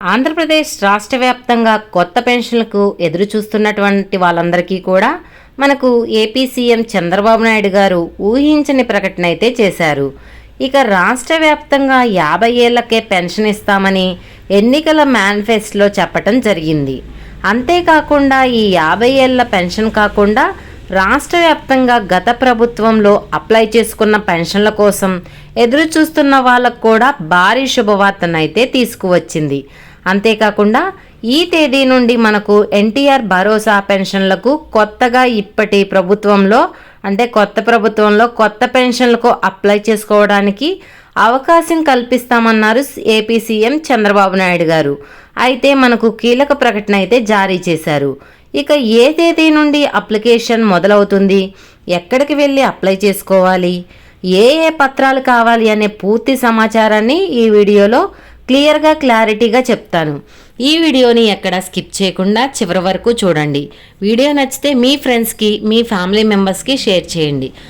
ఆంధ్రప్రదేశ్ రాష్ట్ర వ్యాప్తంగా కొత్త పెన్షన్లకు ఎదురు చూస్తున్నటువంటి వాళ్ళందరికీ కూడా మనకు ఏపీ సీఎం చంద్రబాబు నాయుడు గారు ఊహించని ప్రకటన అయితే చేశారు. ఇక రాష్ట్ర వ్యాప్తంగా యాభై ఏళ్ళకే పెన్షన్ ఇస్తామని ఎన్నికల మేనిఫెస్టోలో చెప్పటం జరిగింది. అంతేకాకుండా ఈ యాభై ఏళ్ళ పెన్షన్ కాకుండా రాష్ట్ర వ్యాప్తంగా గత ప్రభుత్వంలో అప్లై చేసుకున్న పెన్షన్ల కోసం ఎదురు చూస్తున్న వాళ్ళకు కూడా భారీ శుభవార్తనైతే తీసుకువచ్చింది. అంతేకాకుండా ఈ తేదీ నుండి మనకు ఎన్టీఆర్ భరోసా పెన్షన్లకు కొత్తగా ఇప్పటి ప్రభుత్వంలో అంటే కొత్త ప్రభుత్వంలో కొత్త పెన్షన్లకు అప్లై చేసుకోవడానికి అవకాశం కల్పిస్తామన్నారు ఏపీ సీఎం చంద్రబాబు నాయుడు గారు. అయితే మనకు కీలక ప్రకటన అయితే జారీ చేశారు. ఇక ఏ తేదీ నుండి అప్లికేషన్ మొదలవుతుంది? ఎక్కడికి వెళ్ళి అప్లై చేసుకోవాలి? ఏ ఏ పత్రాలు కావాలి అనే పూర్తి సమాచారాన్ని ఈ వీడియోలో క్లియర్గా క్లారిటీగా చెప్తాను. ఈ వీడియోని ఎక్కడ స్కిప్ చేయకుండా చివరి వరకు చూడండి. వీడియో నచ్చితే మీ ఫ్రెండ్స్కి మీ ఫ్యామిలీ మెంబర్స్కి షేర్ చేయండి.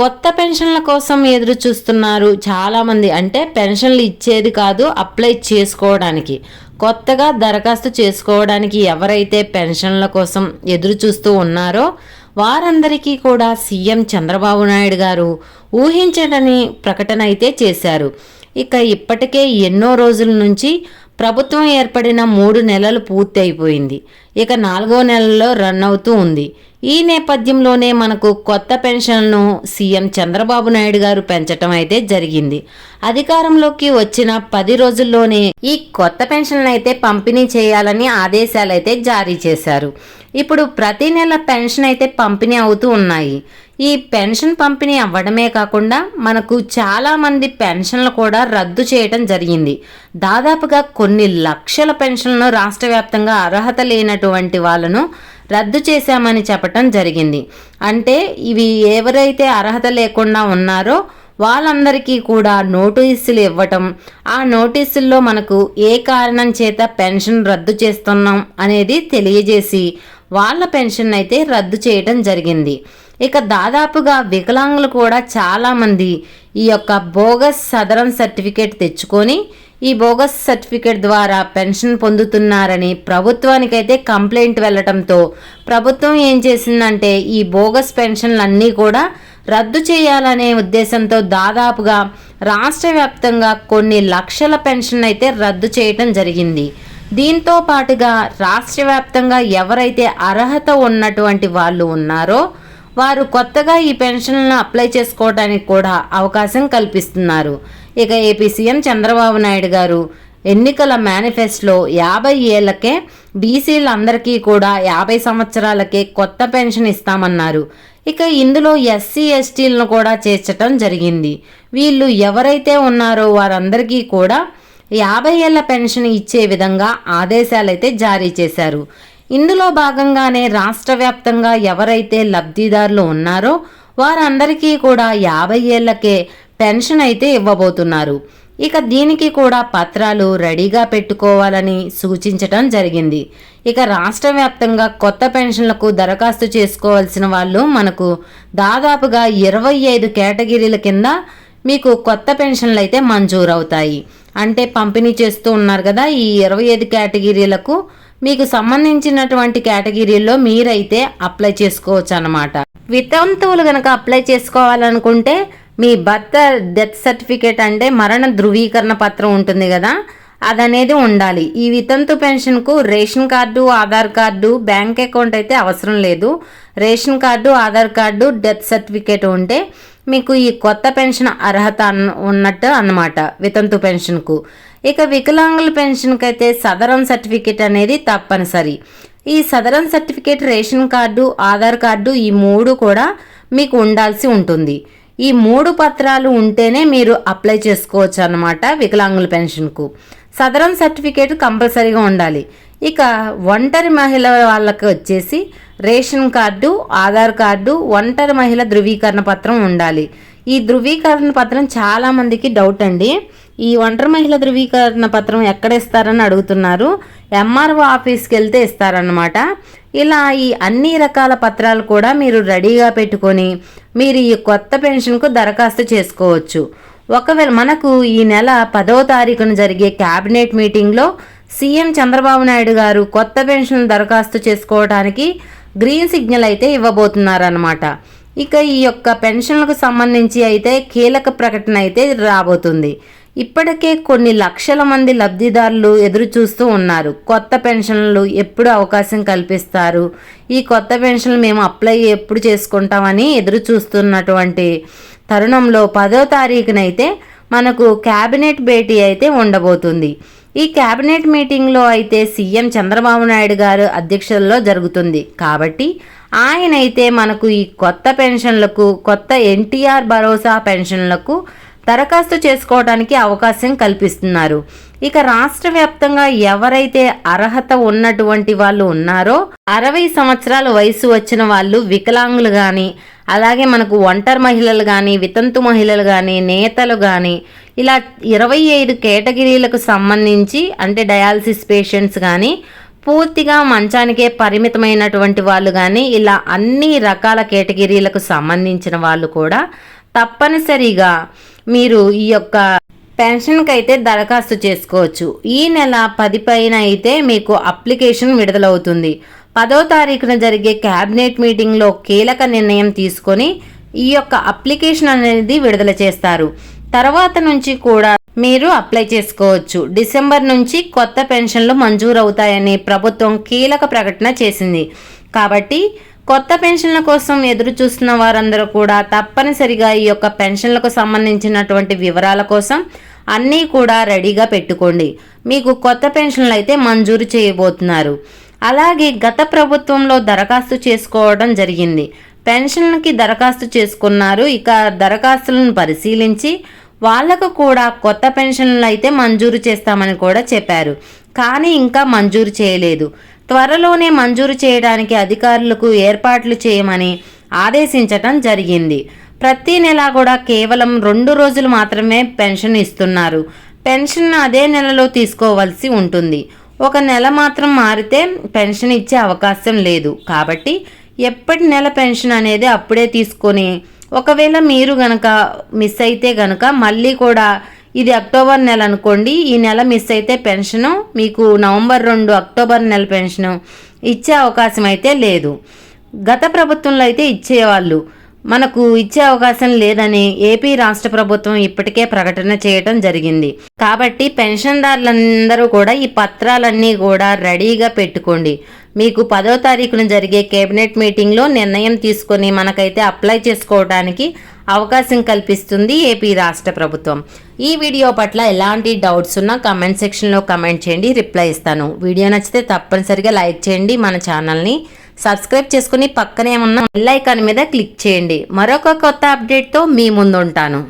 కొత్త పెన్షన్ల కోసం ఎదురు చూస్తున్నారు చాలామంది. అంటే పెన్షన్లు ఇచ్చేది కాదు అప్లై చేసుకోవడానికి. కొత్తగా దరఖాస్తు చేసుకోవడానికి ఎవరైతే పెన్షన్ల కోసం ఎదురు చూస్తూ ఉన్నారో వారందరికీ కూడా సీఎం చంద్రబాబు నాయుడు గారు ఊహించడని ప్రకటన అయితే చేశారు. ఇక ఇప్పటికే ఎన్నో రోజుల నుంచి ప్రభుత్వం ఏర్పడిన మూడు నెలలు పూర్తి అయిపోయింది ఇక నాలుగో నెలలో రన్ అవుతూ ఉంది. ఈ నేపథ్యంలోనే మనకు కొత్త పెన్షన్ను సీఎం చంద్రబాబు నాయుడు గారు పెంచటం అయితే జరిగింది. అధికారంలోకి వచ్చిన పది రోజుల్లోనే ఈ కొత్త పెన్షన్లు అయితే పంపిణీ చేయాలని ఆదేశాలు అయితే జారీ చేశారు. ఇప్పుడు ప్రతి నెల పెన్షన్ అయితే పంపిణీ అవుతూ ఉన్నాయి. ఈ పెన్షన్ పంపిణీ అవ్వడమే కాకుండా మనకు చాలామంది పెన్షన్లు కూడా రద్దు చేయడం జరిగింది. దాదాపుగా కొన్ని లక్షల పెన్షన్లను రాష్ట్ర వ్యాప్తంగా అర్హత లేనటువంటి వాళ్ళను రద్దు చేశామని చెప్పటం జరిగింది. అంటే ఇవి ఎవరైతే అర్హత లేకుండా ఉన్నారో వాళ్ళందరికీ కూడా నోటీసులు ఇవ్వటం ఆ నోటీసుల్లో మనకు ఏ కారణం చేత పెన్షన్ రద్దు చేస్తున్నాం అనేది తెలియజేసి వాళ్ళ పెన్షన్ అయితే రద్దు చేయటం జరిగింది. ఇక దాదాపుగా వికలాంగులు కూడా చాలామంది ఈ యొక్క బోగస్ సదరన్ సర్టిఫికేట్ తెచ్చుకొని ఈ బోగస్ సర్టిఫికేట్ ద్వారా పెన్షన్ పొందుతున్నారని ప్రభుత్వానికైతే కంప్లైంట్ వెళ్ళటంతో ప్రభుత్వం ఏం చేసిందంటే ఈ బోగస్ పెన్షన్లన్నీ కూడా రద్దు చేయాలనే ఉద్దేశంతో దాదాపుగా రాష్ట్ర వ్యాప్తంగా కొన్ని లక్షల పెన్షన్ అయితే రద్దు చేయటం జరిగింది. దీంతో పాటుగా రాష్ట్ర వ్యాప్తంగా ఎవరైతే అర్హత ఉన్నటువంటి వాళ్ళు ఉన్నారో వారు కొత్తగా ఈ పెన్షన్లను అప్లై చేసుకోవడానికి కూడా అవకాశం కల్పిస్తున్నారు. ఇక ఏపీ సీఎం చంద్రబాబు నాయుడు గారు ఎన్నికల మేనిఫెస్టోలో యాభై ఏళ్ళకే బీసీలందరికీ కూడా యాభై సంవత్సరాలకే కొత్త పెన్షన్ ఇస్తామన్నారు. ఇక ఇందులో ఎస్సీ ఎస్టీలను కూడా చేర్చటం జరిగింది. వీళ్ళు ఎవరైతే ఉన్నారో వారందరికీ కూడా యాభై ఏళ్ళ పెన్షన్ ఇచ్చే విధంగా ఆదేశాలైతే జారీ చేశారు. ఇందులో భాగంగానే రాష్ట్ర వ్యాప్తంగా ఎవరైతే లబ్ధిదారులు ఉన్నారో వారందరికీ కూడా యాభై ఏళ్ళకే పెన్షన్ అయితే ఇవ్వబోతున్నారు. ఇక దీనికి కూడా పత్రాలు రెడీగా పెట్టుకోవాలని సూచించటం జరిగింది. ఇక రాష్ట్ర వ్యాప్తంగా కొత్త పెన్షన్లకు దరఖాస్తు చేసుకోవాల్సిన వాళ్ళు మనకు దాదాపుగా ఇరవై ఐదు కేటగిరీల కింద మీకు కొత్త పెన్షన్లు అయితే మంజూరవుతాయి. అంటే పంపిణీ చేస్తూ ఉన్నారు కదా ఈ ఇరవై ఐదు కేటగిరీలకు మీకు సంబంధించినటువంటి కేటగిరీల్లో మీరైతే అప్లై చేసుకోవచ్చు అనమాట వితంతువులు కనుక అప్లై చేసుకోవాలనుకుంటే మీ భర్త డెత్ సర్టిఫికేట్ అంటే మరణ ధృవీకరణ పత్రం ఉంటుంది కదా? అదనేది ఉండాలి. ఈ వితంతు పెన్షన్కు ration card Aadhaar card bank account అయితే అవసరం లేదు. Ration card Aadhaar card death certificate ఉంటే మీకు ఈ కొత్త పెన్షన్ అర్హత ఉన్నట్టు అన్నమాట వితంతు పెన్షన్కు ఇక వికలాంగుల పెన్షన్కి అయితే సదరం సర్టిఫికేట్ అనేది తప్పనిసరి. ఈ Sadaram certificate ration card Aadhaar card ఈ మూడు కూడా మీకు ఉండాల్సి ఉంటుంది. ఈ మూడు పత్రాలు ఉంటేనే మీరు అప్లై చేసుకోవచ్చు అనమాట వికలాంగుల పెన్షన్కు. సదరం సర్టిఫికేట్ కంపల్సరీగా ఉండాలి. ఇక ఒంటరి మహిళ వాళ్ళకి వచ్చేసి రేషన్ కార్డు ఆధార్ కార్డు ఒంటరి మహిళ ధృవీకరణ పత్రం ఉండాలి. ఈ ధృవీకరణ పత్రం చాలా మందికి డౌట్ అండి. ఈ ఒంటరి మహిళ ధృవీకరణ పత్రం ఎక్కడ ఇస్తారని అడుగుతున్నారు. ఎంఆర్ఓ ఆఫీస్కి వెళ్తే ఇస్తారనమాట ఇలా ఈ అన్ని రకాల పత్రాలు కూడా మీరు రెడీగా పెట్టుకొని మీరు ఈ కొత్త పెన్షన్కు దరఖాస్తు చేసుకోవచ్చు. ఒకవేళ మనకు ఈ నెల పదవ తారీఖున జరిగే క్యాబినెట్ మీటింగ్లో సీఎం చంద్రబాబు నాయుడు గారు కొత్త పెన్షన్ దరఖాస్తు చేసుకోవడానికి గ్రీన్ సిగ్నల్ అయితే ఇవ్వబోతున్నారన్నమాట. ఇక ఈ యొక్క పెన్షన్లకు సంబంధించి అయితే కీలక ప్రకటన అయితే రాబోతుంది. ఇప్పటికే కొన్ని లక్షల మంది లబ్ధిదారులు ఎదురు చూస్తూ ఉన్నారు. కొత్త పెన్షన్లు ఎప్పుడు అవకాశం కల్పిస్తారు. ఈ కొత్త పెన్షన్లు మేము అప్లై ఎప్పుడు చేసుకుంటామని ఎదురు చూస్తున్నటువంటి తరుణంలో పదో తారీఖునైతే మనకు క్యాబినెట్ భేటీ అయితే ఉండబోతుంది. ఈ క్యాబినెట్ మీటింగ్లో అయితే సీఎం చంద్రబాబు నాయుడు గారు అధ్యక్షతలో జరుగుతుంది. కాబట్టి ఆయన అయితే మనకు ఈ కొత్త పెన్షన్లకు కొత్త ఎన్టీఆర్ భరోసా పెన్షన్లకు దరఖాస్తు చేసుకోవడానికి అవకాశం కల్పిస్తున్నారు. ఇక రాష్ట్ర వ్యాప్తంగా ఎవరైతే అర్హత ఉన్నటువంటి వాళ్ళు ఉన్నారో అరవై సంవత్సరాల వయసు వచ్చిన వాళ్ళు వికలాంగులు కానీ అలాగే మనకు ఒంటరి మహిళలు కానీ వితంతు మహిళలు కానీ నేతలు కానీ ఇలా ఇరవై ఐదు కేటగిరీలకు సంబంధించి అంటే డయాలసిస్ పేషెంట్స్ కానీ పూర్తిగా మంచానికే పరిమితమైనటువంటి వాళ్ళు కానీ ఇలా అన్ని రకాల కేటగిరీలకు సంబంధించిన వాళ్ళు కూడా తప్పనిసరిగా మీరు ఈ యొక్క పెన్షన్కి అయితే దరఖాస్తు చేసుకోవచ్చు. ఈ నెల పది పైన అయితే మీకు అప్లికేషన్ విడుదలవుతుంది. పదో తారీఖున జరిగే క్యాబినెట్ మీటింగ్లో కీలక నిర్ణయం తీసుకొని ఈ యొక్క అప్లికేషన్ అనేది విడుదల చేస్తారు. తర్వాత నుంచి కూడా మీరు అప్లై చేసుకోవచ్చు. డిసెంబర్ నుంచి కొత్త పెన్షన్లు మంజూరు అవుతాయని ప్రభుత్వం కీలక ప్రకటన చేసింది. కాబట్టి కొత్త పెన్షన్ల కోసం ఎదురు చూస్తున్న వారందరూ కూడా తప్పనిసరిగా ఈ యొక్క పెన్షన్లకు సంబంధించినటువంటి వివరాల కోసం అన్నీ కూడా రెడీగా పెట్టుకోండి. మీకు కొత్త పెన్షన్లు అయితే మంజూరు చేయబోతున్నారు. అలాగే గత ప్రభుత్వంలో దరఖాస్తు చేసుకోవడం జరిగింది. పెన్షన్లకి దరఖాస్తు చేసుకున్నారు. ఇక దరఖాస్తులను పరిశీలించి వాళ్ళకు కూడా కొత్త పెన్షన్లు అయితే మంజూరు చేస్తామని కూడా చెప్పారు. కానీ ఇంకా మంజూరు చేయలేదు. త్వరలోనే మంజూరు చేయడానికి అధికారులకు ఏర్పాట్లు చేయమని ఆదేశించటం జరిగింది. ప్రతి నెల కూడా కేవలం రెండు రోజులు మాత్రమే పెన్షన్ ఇస్తున్నారు. పెన్షన్ అదే నెలలో తీసుకోవాల్సి ఉంటుంది. ఒక నెల మాత్రం మారితే పెన్షన్ ఇచ్చే అవకాశం లేదు. కాబట్టి ఎప్పటి నెల పెన్షన్ అనేది అప్పుడే తీసుకొని ఒకవేళ మీరు గనక మిస్ అయితే గనక మళ్ళీ కూడా ఇది అక్టోబర్ నెల అనుకోండి. ఈ నెల మిస్ అయితే పెన్షను. మీకు నవంబర్ రెండు అక్టోబర్ నెల పెన్షను. ఇచ్చే అవకాశం అయితే లేదు. గత ప్రభుత్వంలో అయితే ఇచ్చేవాళ్ళు. మనకు ఇచ్చే అవకాశం లేదని ఏపీ రాష్ట్ర ప్రభుత్వం ఇప్పటికే ప్రకటన చేయటం జరిగింది. కాబట్టి పెన్షన్దారులందరూ కూడా ఈ పత్రాలన్నీ కూడా రెడీగా పెట్టుకోండి. మీకు పదో తారీఖున జరిగే కేబినెట్ మీటింగ్లో నిర్ణయం తీసుకొని మనకైతే అప్లై చేసుకోవడానికి అవకాశం కల్పిస్తుంది ఏపీ రాష్ట్ర ప్రభుత్వం. ఈ వీడియో పట్ల ఎలాంటి డౌట్స్ ఉన్నా కమెంట్ సెక్షన్లో కమెంట్ చేయండి రిప్లై ఇస్తాను. వీడియో నచ్చితే తప్పనిసరిగా లైక్ చేయండి మన ఛానల్ని సబ్స్క్రైబ్ చేసుకుని పక్కనే ఉన్న బెల్ ఐకాన్ మీద క్లిక్ చేయండి. మరొక కొత్త అప్డేట్తో మీ ముందుంటాను.